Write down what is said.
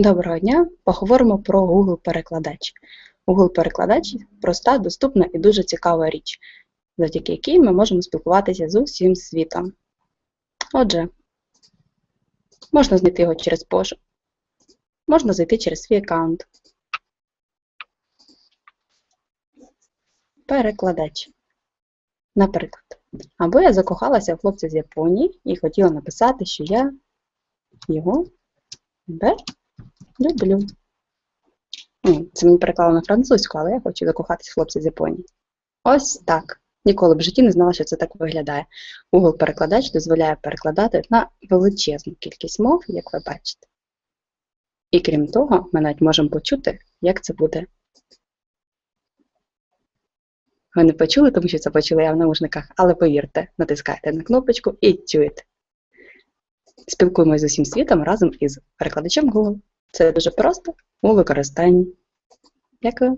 Доброго дня! Поговоримо про Google перекладач. Google перекладач проста, доступна і дуже цікава річ, завдяки якій ми можемо спілкуватися з усім світом. Отже, можна знайти його через пошук, можна зайти через свій аккаунт. Перекладач. Наприклад, або я закохалася в хлопця з Японії і хотіла написати, що я його тебе люблю. Це мені переклало на французьку, але я хочу закохатись в хлопця з Японії. Ось так. Ніколи в житті не знала, що це так виглядає. Google перекладач дозволяє перекладати на величезну кількість мов, як ви бачите. І крім того, ми навіть можемо почути, як це буде. Ви не почули, тому що це почула я в наушниках, але повірте, натискайте на кнопочку і чуєте. Спілкуємося з усім світом разом із перекладачем Google. Це дуже просто у використанні. Дякую.